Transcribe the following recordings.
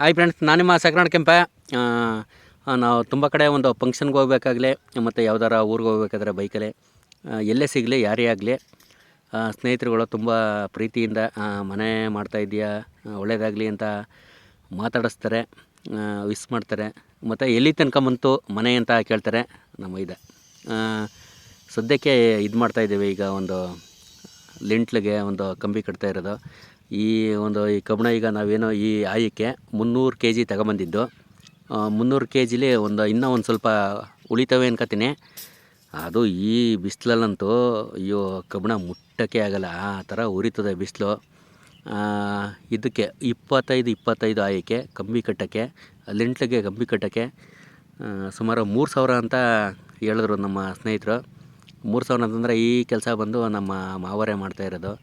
Hi friends ನಾನು ನಿಮ್ಮ ಸಕರಣ ಕೆಂಪ. ನಾವು ತುಂಬ ಕಡೆ ಒಂದು ಫಂಕ್ಷನ್ಗೆ ಹೋಗ್ಬೇಕಾಗಲಿ, ಮತ್ತು ಯಾವ್ದಾರ ಊರಿಗೆ ಹೋಗ್ಬೇಕಾದ್ರೆ ಬೈಕಲ್ಲಿ. ಎಲ್ಲೇ ಸಿಗಲಿ, ಯಾರೇ ಆಗಲಿ ಸ್ನೇಹಿತರುಗಳು ತುಂಬ ಪ್ರೀತಿಯಿಂದ ಮನೆ ಮಾಡ್ತಾಯಿದ್ದೀಯಾ ಒಳ್ಳೇದಾಗಲಿ ಅಂತ ಮಾತಾಡಿಸ್ತಾರೆ ವಿಸ್ ಮಾಡ್ತಾರೆ. ಮತ್ತು ಎಲ್ಲಿ ತನಕ ಬಂತು, ಮನೆ ಅಂತ ಕೇಳ್ತಾರೆ, ನಮ್ಮ ಇದೆ. ಸದ್ಯಕ್ಕೆ ಇದು ಮಾಡ್ತಾಯಿದ್ದೇವೆ ಈಗ ಒಂದು ಲಿಂಟ್ಲಿಗೆ ಒಂದು ಕಂಬಿ ಕಟ್ತಾ ಇರೋದು. ಈ ಒಂದು ಈ ಕಬ್ಬಣ ಈಗ ನಾವೇನೋ ಈ ಆಯಕ್ಕೆ ಮುನ್ನೂರು ಕೆ ಜಿ ತಗೊಂಬಂದಿದ್ದು ಮುನ್ನೂರು ಕೆ ಜಿಲಿ ಒಂದು ಇನ್ನೂ ಒಂದು ಸ್ವಲ್ಪ ಉಳಿತವೆ ಅನ್ಕೋತೀನಿ. ಅದು ಈ ಬಿಸಿಲಲ್ಲಂತೂ ಅಯ್ಯೋ, ಕಬ್ಬಣ ಮುಟ್ಟಕ್ಕೆ ಆಗಲ್ಲ. ಆ ಥರ ಉರಿತದೆ ಬಿಸಿಲು. ಇದಕ್ಕೆ ಇಪ್ಪತ್ತೈದು ಇಪ್ಪತ್ತೈದು ಆಯಕ್ಕೆ ಕಂಬಿ ಕಟ್ಟೋಕ್ಕೆ, ಲಿಂಟ್ಲಿಗೆ ಕಂಬಿ ಕಟ್ಟೋಕ್ಕೆ ಸುಮಾರು ಮೂರು ಸಾವಿರ ಅಂತ ಹೇಳಿದ್ರು ನಮ್ಮ ಸ್ನೇಹಿತರು. ಮೂರು ಸಾವಿರ ಅಂತಂದರೆ ಈ ಕೆಲಸ ಬಂದು ನಮ್ಮ ಮಾವರೇ ಮಾಡ್ತಾ ಇರೋದು.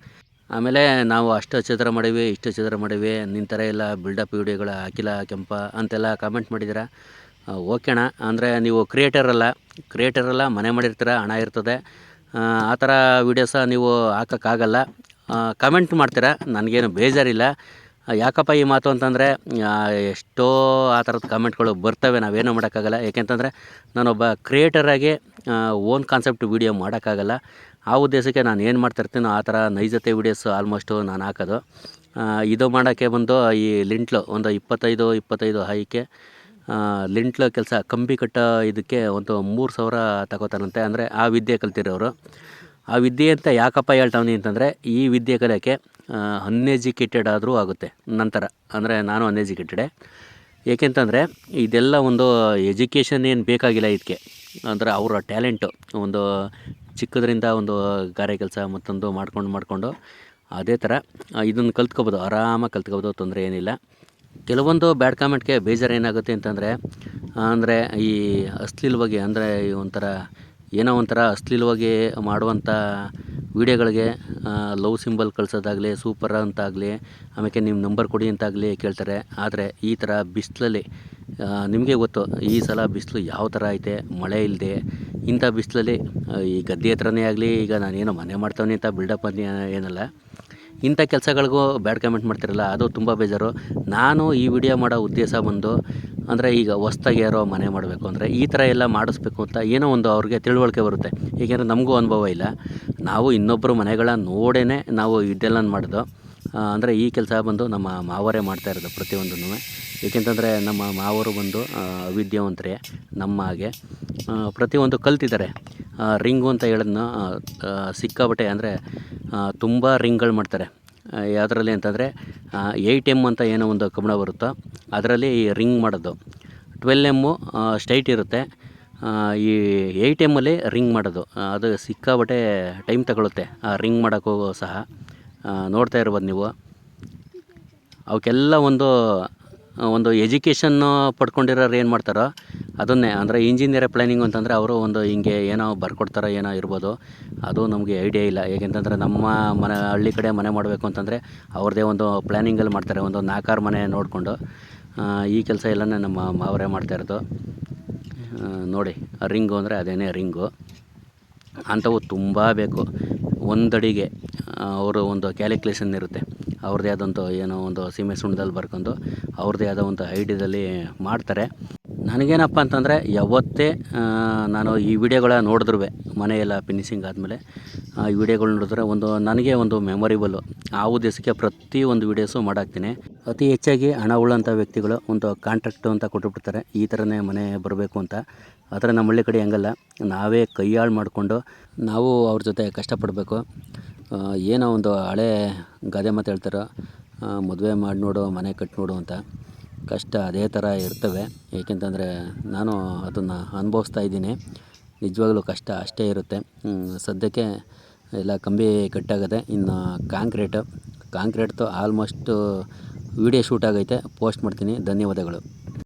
ಆಮೇಲೆ ನಾವು ಅಷ್ಟು ಚಿತ್ರ ಮಾಡೀವಿ ಇಷ್ಟು ಚಿತ್ರ ಮಾಡೀವಿ ನಿನ್ನ ಥರ ಎಲ್ಲ ಬಿಲ್ಡಪ್ ವೀಡಿಯೋಗಳು ಹಾಕಿಲ್ಲ ಕೆಂಪ ಅಂತೆಲ್ಲ ಕಾಮೆಂಟ್ ಮಾಡಿದ್ದೀರ? ಓಕೆಣ ಅಂದರೆ ನೀವು ಕ್ರಿಯೇಟರ್ ಅಲ್ಲ ಕ್ರಿಯೇಟರ್ ಅಲ್ಲ ಮನೆ ಮಾಡಿರ್ತೀರ ಹಣ ಇರ್ತದೆ. ಆ, ಥರ ವೀಡಿಯೋಸ ನೀವು ಹಾಕೋಕ್ಕಾಗಲ್ಲ. ಕಮೆಂಟ್ ಮಾಡ್ತೀರಾ? ನನಗೇನು ಬೇಜಾರಿಲ್ಲ. ಯಾಕಪ್ಪ ಈ ಮಾತು ಅಂತಂದರೆ ಎಷ್ಟೋ ಆ ಥರದ ಕಾಮೆಂಟ್ಗಳು ಬರ್ತವೆ, ನಾವೇನು ಮಾಡೋಕ್ಕಾಗಲ್ಲ. ಏಕೆಂತಂದರೆ ನಾನೊಬ್ಬ ಕ್ರಿಯೇಟರಾಗಿ ಓನ್ ಕಾನ್ಸೆಪ್ಟ್ ವೀಡಿಯೋ ಮಾಡೋಕ್ಕಾಗಲ್ಲ. ಆ ಉದ್ದೇಶಕ್ಕೆ ನಾನು ಏನು ಮಾಡ್ತಿರ್ತೀನೋ ಆ ಥರ ನೈಜತೆ ವೀಡಿಯೋಸ್ ಆಲ್ಮೋಸ್ಟು ನಾನು ಹಾಕೋದು. ಇದು ಮಾಡೋಕ್ಕೆ ಬಂದು ಈ ಲಿಂಟ್ಲು, ಒಂದು ಇಪ್ಪತ್ತೈದು ಇಪ್ಪತ್ತೈದು ಹೈಕೆ ಲಿಂಟ್ಲು ಕೆಲಸ, ಕಂಬಿ ಕಟ್ಟೋ ಇದಕ್ಕೆ ಒಂದು ಮೂರು ಸಾವಿರ ತಗೋತಾರಂತೆ. ಅಂದರೆ ಆ ವಿದ್ಯೆ ಕಲ್ತಿರೋರು. ಆ ವಿದ್ಯೆ ಅಂತ ಯಾಕಪ್ಪ ಹೇಳ್ತಾವನಿ ಅಂತಂದರೆ ಈ ವಿದ್ಯೆ ಕಲಿಯೋಕ್ಕೆ ಅನ್ಎಜುಕೇಟೆಡ್ ಆದರೂ ಆಗುತ್ತೆ. ನಂತರ, ಅಂದರೆ ನಾನು ಅನ್ಎಜುಕೇಟೆಡೆ ಏಕೆಂತಂದರೆ ಇದೆಲ್ಲ ಒಂದು ಎಜುಕೇಷನ್ ಏನು ಬೇಕಾಗಿಲ್ಲ ಇದಕ್ಕೆ ಅಂದರೆ ಅವರ ಟ್ಯಾಲೆಂಟು. ಒಂದು ಚಿಕ್ಕದ್ರಿಂದ ಒಂದು ಗಾರೆ ಕೆಲಸ ಮತ್ತೊಂದು ಮಾಡ್ಕೊಂಡು ಮಾಡಿಕೊಂಡು ಅದೇ ಥರ ಇದನ್ನು ಕಲ್ತ್ಕೋಬೋದು. ಆರಾಮಾಗಿ ಕಲ್ತ್ಕೋಬೋದು, ತೊಂದರೆ ಏನಿಲ್ಲ. ಕೆಲವೊಂದು ಬ್ಯಾಡ್ ಕಾಮೆಂಟ್ಗೆ ಬೇಜಾರು ಏನಾಗುತ್ತೆ ಅಂತಂದರೆ ಅಂದರೆ ಈ ಅಶ್ಲೀಲವಾಗಿ ಅಂದರೆ ಒಂಥರ ಏನೋ ಒಂಥರ ಅಶ್ಲೀಲವಾಗಿ ಮಾಡುವಂಥ ವೀಡಿಯೋಗಳಿಗೆ ಲವ್ ಸಿಂಬಲ್ ಕಳ್ಸೋದಾಗಲಿ ಸೂಪರ್ ಅಂತಾಗಲಿ ಆಮೇಲೆ ನಿಮ್ಮ ನಂಬರ್ ಕೊಡಿ ಅಂತಾಗಲಿ ಕೇಳ್ತಾರೆ. ಆದರೆ ಈ ಥರ ಬಿಸಿಲಲ್ಲಿ ನಿಮಗೆ ಗೊತ್ತು, ಈ ಸಲ ಬಿಸಿಲು ಯಾವ ಥರ ಐತೆ, ಮಳೆ ಇಲ್ಲದೆ ಇಂಥ ಬಿಸಿಲಲ್ಲಿ ಈ ಗದ್ದೆ ಹತ್ರನೇ ಆಗಲಿ, ಈಗ ನಾನೇನು ಮನೆ ಮಾಡ್ತಾವನಿ ಅಂತ ಬಿಲ್ಡಪ್ ಅಂತ ಏನಲ್ಲ. ಇಂಥ ಕೆಲಸಗಳಿಗೂ ಬ್ಯಾಡ್ ಕಮೆಂಟ್ ಮಾಡ್ತಿರಲ್ಲ, ಅದು ತುಂಬ ಬೇಜಾರು. ನಾನು ಈ ವಿಡಿಯೋ ಮಾಡೋ ಉದ್ದೇಶ ಬಂದು ಅಂದರೆ ಈಗ ಹೊಸ್ದಾಗಿ ಯಾರೋ ಮನೆ ಮಾಡಬೇಕು ಅಂದರೆ ಈ ಥರ ಎಲ್ಲ ಮಾಡಿಸ್ಬೇಕು ಅಂತ ಏನೋ ಒಂದು ಅವ್ರಿಗೆ ತಿಳುವಳಿಕೆ ಬರುತ್ತೆ. ಏಕೆಂದರೆ ನಮಗೂ ಅನುಭವ ಇಲ್ಲ. ನಾವು ಇನ್ನೊಬ್ಬರು ಮನೆಗಳ ನೋಡೇ ನಾವು ಇದೆಲ್ಲ ಮಾಡೋದು ಅಂದರೆ ಈ ಕೆಲಸ ಬಂದು ನಮ್ಮ ಮಾವರೇ ಮಾಡ್ತಾ ಇರೋದು ಪ್ರತಿಯೊಂದನ್ನು ಏಕೆಂತಂದರೆ ನಮ್ಮ ಮಾವರು ಬಂದು ವಿದ್ಯಾವಂತರೇ, ನಮ್ಮ ಹಾಗೆ ಪ್ರತಿಯೊಂದು ಕಲ್ತಿದ್ದಾರೆ. ರಿಂಗು ಅಂತ ಹೇಳೋದನ್ನ ಸಿಕ್ಕಾಬಟ್ಟೆ ಅಂದರೆ ತುಂಬ ರಿಂಗ್ಗಳು ಮಾಡ್ತಾರೆ. ಯಾವುದರಲ್ಲಿ ಅಂತಂದರೆ ಏಯ್ಟ್ ಎಂ ಅಂತ ಏನೋ ಒಂದು ಕಬ್ಬಣ ಬರುತ್ತೋ, ಅದರಲ್ಲಿ ರಿಂಗ್ ಮಾಡೋದು. ಟ್ವೆಲ್ ಎಮ್ಮು ಸ್ಟೈಟ್ ಇರುತ್ತೆ. ಈ ಏಯ್ಟ್ ಎಮ್ಮಲ್ಲಿ ರಿಂಗ್ ಮಾಡೋದು. ಅದು ಸಿಕ್ಕಾಬಟ್ಟೆ ಟೈಮ್ ತಗೊಳುತ್ತೆ, ಆ ರಿಂಗ್ ಮಾಡೋಕ್ಕೂ ಸಹ. ನೋಡ್ತಾ ಇರ್ಬೋದು ನೀವು. ಅವಕ್ಕೆಲ್ಲ ಒಂದು ಒಂದು ಎಜುಕೇಷನ್ನು ಪಡ್ಕೊಂಡಿರೋರು ಏನು ಮಾಡ್ತಾರೋ ಅದನ್ನೇ. ಅಂದರೆ ಇಂಜಿನಿಯರ್ ಪ್ಲ್ಯಾನಿಂಗ್ ಅಂತಂದರೆ ಅವರು ಒಂದು ಹಿಂಗೆ ಏನೋ ಬರ್ಕೊಡ್ತಾರೋ ಏನೋ ಇರ್ಬೋದು. ಅದು ನಮಗೆ ಐಡಿಯಾ ಇಲ್ಲ. ಏಕೆಂತಂದರೆ ನಮ್ಮ ಮನೆ, ಹಳ್ಳಿ ಕಡೆ ಮನೆ ಮಾಡಬೇಕು ಅಂತಂದರೆ ಅವ್ರದ್ದೇ ಒಂದು ಪ್ಲ್ಯಾನಿಂಗಲ್ಲಿ ಮಾಡ್ತಾರೆ. ಒಂದು ನಾಲ್ಕಾರು ಮನೆ ನೋಡಿಕೊಂಡು ಈ ಕೆಲಸ ಎಲ್ಲನೇ ನಮ್ಮ ಮಾವರೇ ಮಾಡ್ತಾ ಇರೋದು. ನೋಡಿ, ರಿಂಗು ಅಂದರೆ ಅದೇನೇ ರಿಂಗು. ಅಂಥವು ತುಂಬ ಬೇಕು. ಒಂದಡಿಗೆ ಅವರು ಒಂದು ಕ್ಯಾಲ್ಕುಲೇಷನ್ ಇರುತ್ತೆ. ಅವ್ರದ್ದೇ ಆದಂಥ ಏನೋ ಒಂದು ಸೀಮೆ ಸುಣ್ಣದಲ್ಲಿ ಬರ್ಕೊಂಡು ಅವ್ರದ್ದೇ ಆದ ಒಂದು ಐಡಿಯಾದಲ್ಲಿ ಮಾಡ್ತಾರೆ. ನನಗೇನಪ್ಪ ಅಂತಂದರೆ ಯಾವತ್ತೇ ಆ, ನಾನು ಈ ವಿಡಿಯೋಗಳ ನೋಡಿದ್ರೂ ಮನೆಯೆಲ್ಲ ಫಿನಿಶಿಂಗ್ ಆದಮೇಲೆ ಈ ವಿಡಿಯೋಗಳು ನೋಡಿದ್ರೆ ಒಂದು ನನಗೆ ಒಂದು ಮೆಮೊರಿಬಲ್ಲು ಆ ಉದ್ದೇಶಕ್ಕೆ ಪ್ರತಿ ಒಂದು ವಿಡಿಯೋಸು ಮಾಡಾಕ್ತೀನಿ. ಅತಿ ಹೆಚ್ಚಾಗಿ ಹಣ ಉಳ್ಳಂಥ ವ್ಯಕ್ತಿಗಳು ಒಂದು ಕಾಂಟ್ರಾಕ್ಟು ಅಂತ ಕೊಟ್ಟುಬಿಡ್ತಾರೆ ಈ ಥರನೇ ಮನೆ ಬರಬೇಕು ಅಂತ. ಆದರೆ ನಮ್ಮ ಹಳ್ಳಿ ಕಡೆ ಹಂಗಲ್ಲ. ನಾವೇ ಕೈಯಾಳು ಮಾಡಿಕೊಂಡು ನಾವು ಅವ್ರ ಜೊತೆ ಕಷ್ಟಪಡಬೇಕು. ಆ, ಏನೋ ಒಂದು ಹಳೆ ಗಾದೆ ಮಾತು ಹೇಳ್ತಾರೆ. ಮದುವೆ ಮಾಡಿ ನೋಡು, ಮನೆ ಕಟ್ಟಿ ನೋಡು ಅಂತ. ಕಷ್ಟ ಅದೇ ಥರ ಇರ್ತವೆ. ಏಕೆಂತಂದರೆ ನಾನು ಅದನ್ನು ಅನುಭವಿಸ್ತಾ ಇದ್ದೀನಿ. ನಿಜವಾಗ್ಲೂ ಕಷ್ಟ ಅಷ್ಟೇ ಇರುತ್ತೆ. ಸದ್ಯಕ್ಕೆ ಎಲ್ಲ ಕಂಬಿ ಕಟ್ಟಾಗದೆ, ಇನ್ನು ಕಾಂಕ್ರೀಟು, ಕಾಂಕ್ರೀಟ್ದು ಆಲ್ಮೋಸ್ಟು ವೀಡಿಯೋ ಶೂಟ್ ಆಗೈತೆ. ಪೋಸ್ಟ್ ಮಾಡ್ತೀನಿ. ಧನ್ಯವಾದಗಳು.